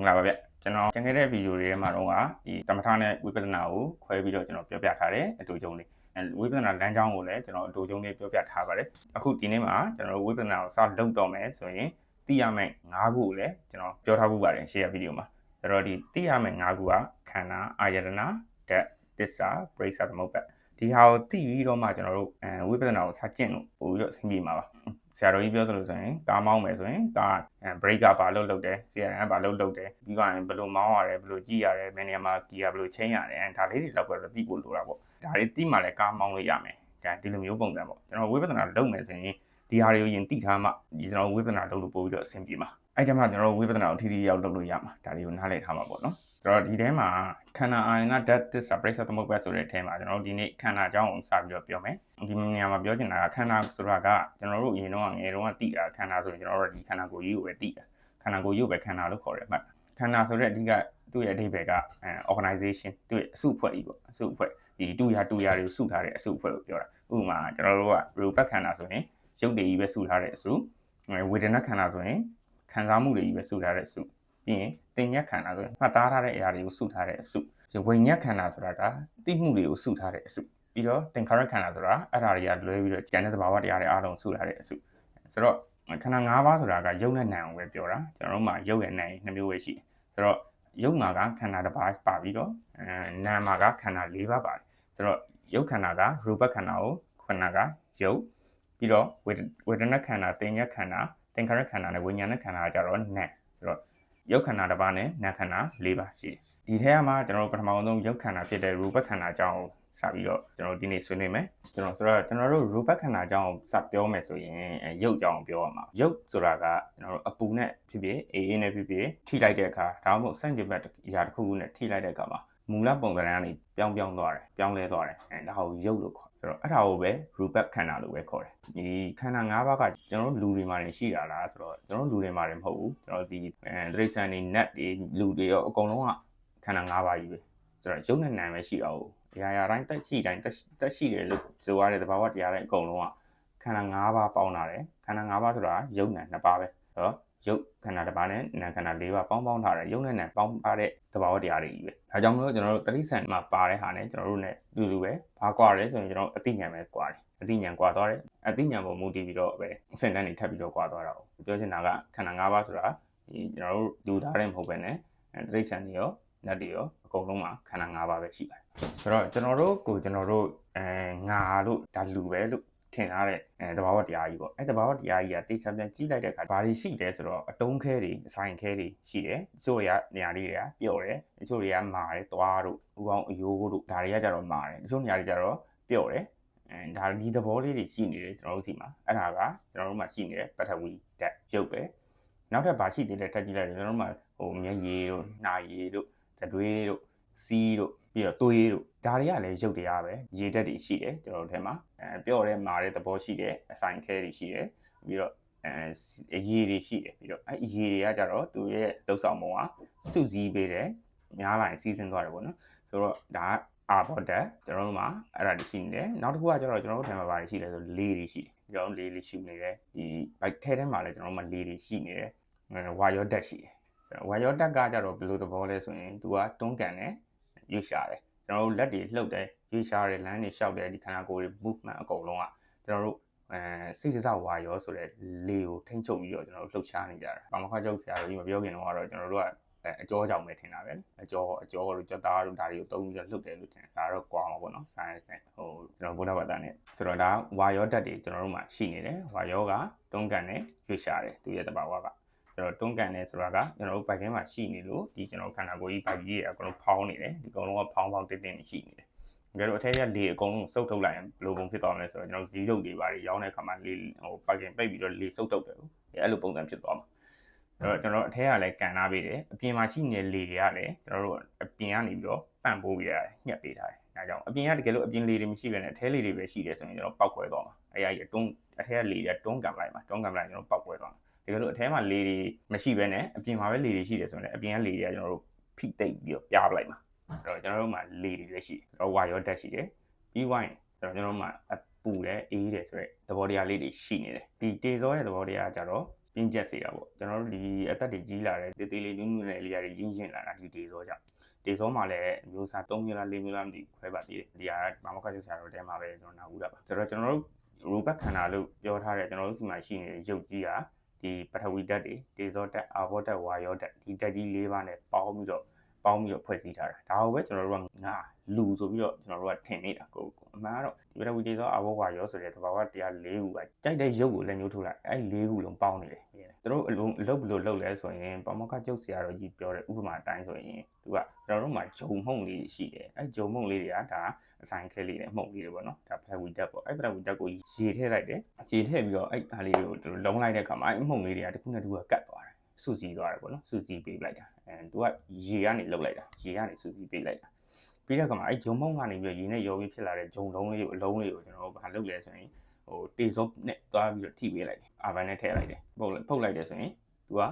င်္ဂလာပါဗျကျွန်တော်ကျန်ခဲ့တဲ့ဗီဒီယိုတွေထဲမှာတော့ကဒီတမထနဲ့ဝိပဿနာကိုခွဲပြီးတော့ကျွန်တော်ပြောပြထားတယ်အတူတူလေးအဲဝိပဿနာလမ်းကြောင်းကိုလည်းကျွန်တော်အတူတူလေးပြောပြထားပါတယ်အခုဒီနေ့မှာကျွန်တော်ဝိပဿနာကိုစလုပ်တော့မယ်ဆိုရင်သိရမယ့်၅ခုကိုလည်းကျွန်တော်ပြောထားဖို့ပါတယ်ရှေ့ရဗီဒီယိုမှာအဲ့တော့ဒီသိရမယ့်၅ခုကခန္ဓာအာယတနာဓာတ်သစ္စာပရိစ္ဆသမုပ္ပါဒီဟာကိုသိပြီးတော့မှကျွန်တော်တို့အဲဝိပဿနာကိုစကျင့်လို့ပို့ပြီးတော့အဆင်ပြေမှာပါ ဆရာတော်ကြီးပြောသလိုဆိုရင်ကားမောင်းမယ်ဆိုရင်ကား break ကဘာလို့လုပ်တယ် CRM ကဘာလို့လုပ်တယ်ပြီးတော့ရင်ဘယ်လိုမောင်းရတယ်ဘယ်လိုကြည့်ရတယ်ဘယ်နေရာမှာ gear ဘယ်လိုချိန်ရတယ်အဲဒါလေးတွေတော့တော့သိဖို့လိုတာပေါ့ဒါတွေသိမှလည်းကားမောင်းလို့ရမယ်ဒါဒီလိုမျိုးပုံစံပေါ့ကျွန်တော်ဝိပဿနာလုပ်မယ်ဆိုရင်ဒီဟာတွေကိုရင်သိထားမှဒီကျွန်တော်ဝိပဿနာလုပ်လို့ပို့ပြီးတော့အဆင်ပြေမှာအဲကြမှာကျွန်တော်ဝိပဿနာကိုထီထီရောက်လုပ်လို့ရမှာဒါတွေကိုနားလည်ထားမှာပေါ့နော် ဆိုတော့ဒီထဲမှာခန္ဓာအာယနာဓာတ်သစ္စာပရိစ္ဆသမုပ္ပါဆိုတဲ့အထဲမှာကျွန်တော်တို့ဒီနေ့ခန္ဓာအကြောင်းကိုစပြီးတော့ပြောမယ်ဒီနေရာမှာပြောချင်တာကခန္ဓာဆိုတာကကျွန်တော်တို့အရင်တော့ငယ်တုန်းကသိတာခန္ဓာဆိုရင်ကျွန်တော်တို့ဒီခန္ဓာကိုယ်ကြီးကိုပဲသိတာခန္ဓာကိုယ်ကြီးကိုပဲခန္ဓာလို့ခေါ်တယ်မှတ်ခန္ဓာဆိုတဲ့အဓိကသူ့ရဲ့အဓိပ္ပာယ်က organization သူ့ရဲ့အစုအဖွဲ့ကြီးပေါ့အစုအဖွဲ့ဒီတူရတူရတွေကိုစုထားတဲ့အစုအဖွဲ့ကိုပြောတာဥပမာကျွန်တော်တို့ကရူပခန္ဓာဆိုရင်ရုပ်တွေကြီးပဲစုထားတဲ့အစုဝေဒနာခန္ဓာဆိုရင်ခံစားမှုတွေကြီးပဲစုထားတဲ့အစု ပြီးရင်တင်ညက်ခန္ဓာဆိုရင်မှတ်သားထားတဲ့အရာတွေကိုစုထားတဲ့အစုဝိညာဉ်ခန္ဓာဆိုတာကသိမှုတွေကိုစုထားတဲ့အစုပြီးတော့သင်္ခါရခန္ဓာဆိုတာအဲ့ဒါတွေကလွဲပြီးတော့ကျန်တဲ့သဘာဝတရားတွေအားလုံးစုထားတဲ့အစုဆိုတော့ခန္ဓာ၅ပါးဆိုတာကယုတ်နဲ့နာမ်ကိုပဲပြောတာကျွန်တော်တို့မှာယုတ်ရဲ့နာမ်နှစ်မျိုးပဲရှိတယ်ဆိုတော့ယုတ်မှာကခန္ဓာတစ်ပါးပါပြီးတော့အဲနာမ်မှာကခန္ဓာ၄ပါးပါတယ်ဆိုတော့ယုတ်ခန္ဓာကရူပခန္ဓာကိုခန္ဓာကယုတ်ပြီးတော့ဝေဒနာခန္ဓာတင်ညက်ခန္ဓာသင်္ခါရခန္ဓာနဲ့ဝိညာဏခန္ဓာကကြတော့နာမ်ဆိုတော့ ယုတ်ခန္ဓာတစ်ပါးနဲ့နာမ်ခန္ဓာ၄ပါးရှိတယ်ဒီထဲမှာကျွန်တော်တို့ပထမဆုံးယုတ်ခန္ဓာဖြစ်တဲ့ရူပခန္ဓာအကြောင်းစပြီးတော့ကျွန်တော်ဒီနေ့ဆွေးနွေးမယ်ကျွန်တော်ဆိုတော့ကျွန်တော်တို့ရူပခန္ဓာအကြောင်းစပြောမယ်ဆိုရင်ရုပ်အကြောင်းပြောရမှာရုပ်ဆိုတာကကျွန်တော်တို့အပူနဲ့ဖြစ်ဖြစ်အေးအေးနဲ့ဖြစ်ဖြစ်ထိလိုက်တဲ့အခါဒါမှမဟုတ်စန့်ကျင်ဘက်အရာတစ်ခုခုနဲ့ထိလိုက်တဲ့အခါမှာမူလပုံစံကနေပြောင်းပြောင်းသွားတယ်ပြောင်းလဲသွားတယ်အဲဒါကိုရုပ်လို့ခေါ် ဆိုတော့အဲ့ဒါကိုပဲရူပခန္ဓာလို့ပဲခေါ်တယ်ဒီခန္ဓာ၅ပါးကကျွန်တော်တို့လူတွေမှာနေရှိတာလားဆိုတော့ကျွန်တော်တို့လူတွေမှာနေမဟုတ်ဘူးကျွန်တော်ဒီအဲဒရိစံတွေ net တွေလူတွေရောအကုန်လုံးကခန္ဓာ၅ပါးကြီးပဲဆိုတော့ရုပ်နဲ့နာမ်ပဲရှိတာဟုတ်အရာရာတိုင်းတက်ရှိတိုင်းတက်ရှိတယ်လို့ဆိုရတဲ့သဘာဝတရားတွေအကုန်လုံးကခန္ဓာ၅ပါးပေါင်းတာတယ်ခန္ဓာ၅ပါးဆိုတာရုပ်နာမ်၂ပါးပဲဆိုတော့ ရုပ်ခန္ဓာတစ်ပါးနဲ့နာမ်ခန္ဓာ၄ပါးပေါင်းပေါင်းထားတယ်ရုပ်နဲ့နာမ်ပေါင်းပါတဲ့သဘာဝတရားတွေကြီးပဲဒါကြောင့်မလို့ကျွန်တော်တို့တတိဆန်မှာပါတဲ့ဟာနဲ့ကျွန်တော်တို့ ਨੇ တူတူပဲဘာကွာလဲဆိုရင်ကျွန်တော်အသိဉာဏ်ပဲကွာတယ်အသိဉာဏ်ကွာသွားတယ်အသိဉာဏ်ပေါ်မူတည်ပြီးတော့ပဲအဆင့်တန်းတွေထပ်ပြီးတော့ကွာသွားတာ哦ပြောချင်တာကခန္ဓာ၅ပါးဆိုတာဒီကျွန်တော်တို့လူသားတွေမဟုတ်ပဲねတတိဆန်တွေရောနတ်တွေရောအကုန်လုံးမှာခန္ဓာ၅ပါးပဲရှိပါတယ်ဆိုတော့ကျွန်တော်တို့ကိုကျွန်တော်တို့အဲငါလို့ဒါလူပဲလို့ ထင်ထားတဲ့အဲတဘာဝတရားကြီးပေါ့အဲတဘာဝတရားကြီးကတေချာပြန်ကြီးလိုက်တဲ့အခါဘာတွေရှိလဲဆိုတော့အတုံးခဲတွေအဆိုင်ခဲတွေရှိတယ်တချို့တွေကနေရာလေးတွေကပျော့တယ်တချို့တွေကမာတယ်သွားတို့ဥကောင်းအယိုးတို့ဒါတွေကကြတော့မာတယ်တချို့နေရာတွေကြတော့ပျော့တယ်အဲဒါဒီသဘောလေးတွေရှိနေတယ်ကျွန်တော်တို့စီမှာအဲ့ဒါကကျွန်တော်တို့မှာရှိနေတဲ့ပထဝီဓာတ်ရုပ်ပဲနောက်ထပ်ဘာရှိသေးလဲတက်ကြည့်လိုက်တယ်ကျွန်တော်တို့မှာဟိုမျက်ရည်တို့နှာရည်တို့ဇတွေးတို့စီးတို့ပြီးတော့သွေးတို့ဒါတွေကလည်းရုပ်တရားပဲရေတက်တွေရှိတယ်ကျွန်တော်တို့ထဲမှာ အဲပျော့တဲ့မာတဲ့သဘောရှိတယ်အဆိုင်ခဲတွေရှိတယ်ပြီးတော့အဲရေတွေရှိတယ်ပြီးတော့အဲရေတွေကကြတော့သူရဲ့လှုပ်ဆောင်ပုံကစုစည်းပေးတယ်များလာရင်စီးဆင်းသွားတယ်ပေါ့နော်ဆိုတော့ဒါကအာဘော်တက်ကျွန်တော်တို့မှာအဲ့ဒါတွေရှိနေတယ်နောက်တစ်ခုကကျတော့ကျွန်တော်တို့ထဲမှာဘာတွေရှိလဲဆိုလေတွေရှိတယ်ကျွန်တော်လေးလေးရှိနေတယ်ဒီဘိုက်ထဲထဲမှာလည်းကျွန်တော်တို့မှာလေတွေရှိနေတယ်ဝါရောတက်ရှိတယ်ဝါရောတက်ကကြတော့ဘယ်လိုသဘောလဲဆိုရင် तू ကတွန်းကန်တယ်ရွေ့ရှာတယ် ကျွန်တော်တို့လက်တွေလှုပ်တယ်ရွေ့ရှာတယ်လမ်းတွေလျှောက်တယ်ဒီခန္ဓာကိုယ်တွေ movement အကုန်လုံးကကျွန်တော်တို့အဲစိတ်စဝါရောဆိုတဲ့လေကိုထိမ့်ချုပ်ပြီးတော့ကျွန်တော်တို့လှုပ်ရှားနေကြတာ။ဘာမှခါကြောက်ဆရာတို့ကြီးမပြောခင်တော့ကတော့ကျွန်တော်တို့ကအကျော်ကြောင်ပဲထင်တာပဲ။အကျော်အကျော်တို့ကြက်သားတို့ဒါတွေကိုတုံးပြီးတော့လှုပ်တယ်လို့ထင်တယ်။ဒါတော့ကွာမှာပေါ့နော်။ science နဲ့ဟိုကျွန်တော်ဗုဒ္ဓဘာသာနဲ့ဆိုတော့ဒါဝါရောဓာတ်တွေကျွန်တော်တို့မှာရှိနေတယ်။ဝါရောကတွန်းကန်နဲ့ရွေ့ရှာတယ်သူရဲ့တဘာဝက ကျွန်တော်တွန်းကန်နေဆိုတာကကျွန်တော်တို့ဘိုက်ထဲမှာရှိနေလို့ဒီကျွန်တော်ခန္ဓာကိုယ်ကြီးဘိုက်ကြီးရဲ့အကုန်လုံးဖောင်းနေတယ်ဒီအကုန်လုံးကဖောင်းဖောင်းတင်းတင်းရှိနေတယ်ဒါတော့အထက်ကလေအကုန်လုံးစုပ်ထုတ်လိုက်ရင်ဘယ်လိုပုံဖြစ်သွားမလဲဆိုတော့ကျွန်တော်ဇီးရုပ်တွေပါတယ်ရောင်းတဲ့အခါမှာလေဟိုပိုက်ကင်ပိတ်ပြီးတော့လေစုပ်ထုတ်တယ်အဲ့လိုပုံစံဖြစ်သွားမှာအဲ့တော့ကျွန်တော်အထက်ကလည်းကန်ထားပေးတယ်အပြင်မှာရှိနေတဲ့လေတွေကလည်းကျွန်တော်တို့အပြင်ကနေပြီးတော့ပန့်ပိုးပြီးရတယ်ညှက်ပေးထားတယ်ဒါကြောင့်အပြင်ကတကယ်လို့အပြင်လေတွေမရှိဘဲနဲ့အထဲလေတွေပဲရှိတယ်ဆိုရင်ကျွန်တော်ပောက်ခွဲသွားမှာအဲ့အရာကြီးတွန်းအထက်ကလေတွေတွန်းကန်လိုက်မှာတွန်းကန်လိုက်ကျွန်တော်ပောက်ခွဲသွားမှာတ ကယ်လို့အထဲမှာလေတွေမရှိဘဲနဲ့အပြင်မှာပဲလေတွေရှိတယ်ဆိုရင်လည်းအပြင်ကလေတွေကကျွန်တော်တို့ဖိတိတ်ပြီးတော့ပြားပလိုက်မှာအဲ့တော့ကျွန်တော်တို့မှာလေတွေလည်းရှိတယ်တော့ဝါရောဓာတ်ရှိတယ်ပြီးဝိုင်းကျွန်တော်တို့မှာအပူတယ်အေးတယ်ဆိုတဲ့သဘောတရားလေးတွေရှိနေတယ်ဒီတေဇောရဲ့သဘောတရားကြတော့ပြင်းကျက်စေတာပေါ့ကျွန်တော်တို့ဒီအသက်တွေကြီးလာတဲ့တေးသေးလေးနူးနူးနဲ့လေးရတယ်ရင်းရင်းလာတာဒီဒေဇောကြောင့်ဒေဇောမှာလည်းအမျိုးအစား3မျိုးလား4မျိုးလားမသိဘူးခွဲပါသေးတယ်ဒီဟာဘာမကချက်ဆရာတို့တဲမှာပဲကျွန်တော်နားဦးတာပါဆိုတော့ကျွန်တော်တို့ရူပတ်ခန္ဓာလို့ပြောထားတဲ့ကျွန်တော်တို့စီမှာရှိနေတဲ့ရုပ်ကြီးဟာ ဒီပထဝီဓာတ်တွေဒေဇောဓာတ်အာဘောဓာတ်ဝါယောဓာတ်ဒီဓာတ်ကြီး၄ပါးနဲ့ပေါင်းပြီးတော့ ပေါင်းပြီးတော့ဖွဲ့စည်းထားတာဒါကိုပဲကျွန်တော်တို့ကငါလူဆိုပြီးတော့ကျွန်တော်တို့ကထင်နေတာကိုကိုအမှန်ကတော့ဒီပထဝီဒေဇောအာဘောဝါယောဆိုတဲ့သဘာဝတရား၄ခုကကြိုက်တဲ့ရုပ်ကိုလည်းညှိုးထုတ်လိုက်အဲ့၄ခုလုံးပေါင်းနေတယ်သူတို့အလုံးအလုပ်ဘယ်လိုလုပ်လဲဆိုရင်ပမောက္ခကျုပ်ဆရာတော်ကြီးပြောတဲ့ဥပမာအတိုင်းဆိုရင်သူကကျွန်တော်တို့မှာဂျုံမှုန့်လေးရှိတယ်အဲ့ဂျုံမှုန့်လေးတွေကဒါအဆိုင်ခဲလေးနဲ့မှုန့်လေးတွေပေါ့နော်ဒါပထဝီဓာတ်ပေါ့အဲ့ပထဝီဓာတ်ကိုရေထည့်လိုက်တယ်ရေထည့်ပြီးတော့အဲ့ဟာလေးတွေကိုသူတို့လုံးလိုက်တဲ့အခါမှာအဲ့မှုန့်လေးတွေကတစ်ခုနဲ့တစ်ခုကကတ်သွားတယ် စူစီသွားတယ်ပေါ့နော်စူစီပေးလိုက်တာအဲသူကရေကနေလှုပ်လိုက်တာရေကနေစူစီပေးလိုက်တာပြီးတဲ့အခါမှာအဲ့ဂျုံမှုန့်ကနေပြီးတော့ရေနဲ့ရောပြီးဖြစ်လာတဲ့ဂျုံလုံးလေးကိုအလုံးလေးကိုကျွန်တော်တို့ဘာလုပ်လဲဆိုရင်ဟိုတေဇောနဲ့သွားပြီးတော့ထိပေးလိုက်တယ်အာဘန်နဲ့ထည့်လိုက်တယ်ပုတ်လိုက်ပုတ်လိုက်တယ်ဆိုရင်သူက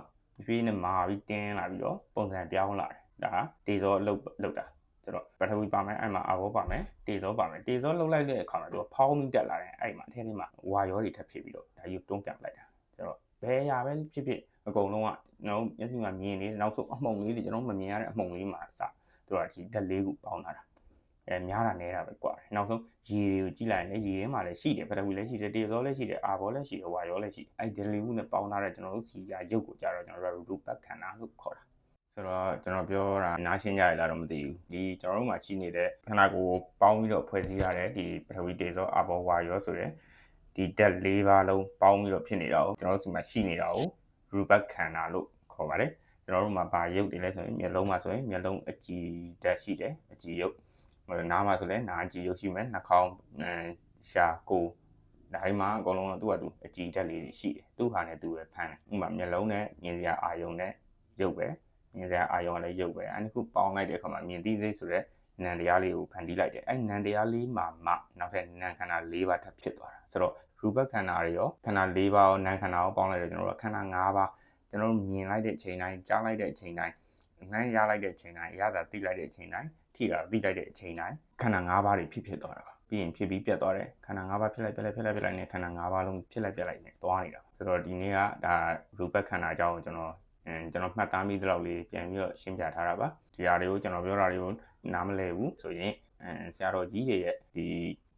ပြေးနဲ့မာပြီးတင်းလာပြီးတော့ပုံစံပြောင်းလာတယ်ဒါတေဇောလှုပ်လှုပ်တာဆိုတော့ပထဝီပါမယ်အဲ့မှာအာဘောပါမယ်တေဇောပါမယ်တေဇောလှုပ်လိုက်တဲ့အခါမှာသူကဖောင်းပြီးတက်လာတယ်အဲ့မှာအထက်ထဲမှာဝါရောတွေထပ်ဖြစ်ပြီးတော့ဒါယူတွန်းကန်လိုက်တာဆိုတော့ ဘယ်ရာပဲဖြစ်ဖြစ်အကုန်လုံးကကျွန်တော်မျက်စိမှာမြင်နေနောက်ဆုံးအမှုံလေးတွေကျွန်တော်မမြင်ရတဲ့အမှုံလေးမှာအစသူကဒီဓာတ်လေးခုပေါင်းလာတာအဲများတာနဲတာပဲကွာတယ်နောက်ဆုံးရေတွေကိုကြည့်လိုက်ရင်ရေထဲမှာလည်းရှိတယ်ပထဝီလည်းရှိတယ်တေဇောလည်းရှိတယ်အာဘောလည်းရှိတယ်ဝါရောလည်းရှိတယ်အဲ့ဒီဓာတ်လေးခုနဲ့ပေါင်းထားတဲ့ကျွန်တော်တို့စီရာရုပ်ကိုကြတော့ကျွန်တော်တို့ရူပတ်ခန္ဓာလို့ခေါ်တာဆိုတော့ကျွန်တော်ပြောတာနားရှင်းကြရလားတော့မသိဘူးဒီကျွန်တော်တို့မှာရှိနေတဲ့ခန္ဓာကိုယ်ပေါင်းပြီးတော့ဖွဲ့စည်းရတဲ့ဒီပထဝီတေဇောအာဘောဝါရောဆိုတဲ့ ဒီဓာတ်၄ပါးလုံးပေါင်းပြီးတော့ဖြစ်နေတာကိုကျွန်တော်တို့စီမှာရှိနေတာကိုရူပတ်ခန္ဓာလို့ခေါ်ပါတယ်ကျွန်တော်တို့မှာဘာရုပ်တွေလဲဆိုရင်မျက်လုံးမှာဆိုရင်မျက်လုံးအကြည်ဓာတ်ရှိတယ်အကြည်ရုပ်ဟိုနားမှာဆိုလည်းနားအကြည်ရုပ်ရှိမယ်နှာခေါင်းရှာကိုယ်ဒါဒီမှာအကုန်လုံးကသူ့ဟာသူအကြည်ဓာတ်လေးတွေရှိတယ်သူ့ဟာနဲ့သူပဲဖမ်းတယ်ဥပမာမျက်လုံးနဲ့မြင်စရာအာယုံနဲ့ရုပ်ပဲမြင်စရာအာယုံကလည်းရုပ်ပဲအဲ့ဒီခုပေါင်းလိုက်တဲ့အခါမှာမြင်သိစိတ်ဆိုတဲ့ နံတရားလေးကိုဖန်တီးလိုက်တယ်အဲ့နံတရားလေးမှာမှနောက်ထပ်နံခန္ဓာ၄ပါးထပ်ဖြစ်သွားတာဆိုတော့ရူပခန္ဓာတွေရောခန္ဓာ၄ပါးရောနံခန္ဓာရောပေါင်းလိုက်တော့ကျွန်တော်တို့ခန္ဓာ၅ပါးကျွန်တော်တို့မြင်လိုက်တဲ့အချိန်တိုင်းကြားလိုက်တဲ့အချိန်တိုင်းနှမ်းရလိုက်တဲ့အချိန်တိုင်းရတာသိလိုက်တဲ့အချိန်တိုင်းထိတာသိလိုက်တဲ့အချိန်တိုင်းခန္ဓာ၅ပါးတွေဖြစ်ဖြစ်သွားတာပါပြီးရင်ဖြစ်ပြီးပြတ်သွားတယ်ခန္ဓာ၅ပါးဖြစ်လိုက်ပြက်လိုက်ဖြစ်လိုက်ပြက်လိုက်နဲ့ခန္ဓာ၅ပါးလုံးဖြစ်လိုက်ပြက်လိုက်နဲ့သွားနေတာဆိုတော့ဒီနေ့ကဒါရူပခန္ဓာအကြောင်းကိုကျွန်တော်အင်းကျွန်တော်မှတ်သားမိသလောက်လေးပြန်ပြီးတော့ရှင်းပြထားတာပါဒီဟာတွေကိုကျွန်တော်ပြောတာတွေကို နားမလည်ဘူးဆိုရင်အင်းဆရာတော်ကြီးတွေရဲ့ဒီ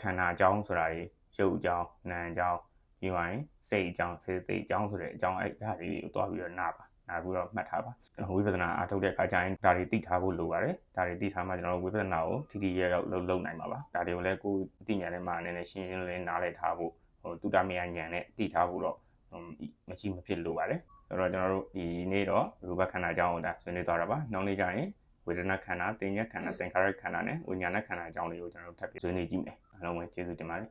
ခန္ဓာအကြောင်းဆိုတာတွေရုပ်အကြောင်းနာမ်အကြောင်းပြီးသွားရင်စိတ်အကြောင်းစေတသိက်အကြောင်းဆိုတဲ့အကြောင်းအဲ့ဒါလေးတွေကိုတွားပြီးတော့နားပါနားပြီးတော့မှတ်ထားပါကျွန်တော်ဝိပဿနာအားထုတ်တဲ့အခါကျရင်ဒါတွေသိထားဖို့လိုပါတယ်ဒါတွေသိထားမှကျွန်တော်ဝိပဿနာကိုထီထီရဲရောက်လုပ်လုပ်နိုင်မှာပါဒါတွေကိုလည်းကိုယ်အသိဉာဏ်နဲ့မှအနေနဲ့ရှင်းရှင်းလင်းလင်းနားလည်ထားဖို့ဟိုတုတ္တမယဉာဏ်နဲ့သိထားဖို့တော့မရှိမဖြစ်လိုပါတယ်ဆိုတော့ကျွန်တော်တို့ဒီနေ့တော့ရူပခန္ဓာအကြောင်းကိုဒါဆွေးနွေးသွားတာပါနောက်နေ့ကျရင် ဝေဒနာခန္ဓာ၊တင်ညက်ခန္ဓာ၊သင်္ခါရခန္ဓာနဲ့ဝိညာဏခန္ဓာအကြောင်းလေးကိုကျွန်တော်တို့ထပ်ပြီးဆွေးနွေးကြည့်မယ်အားလုံးပဲကျေးဇူးတင်ပါတယ်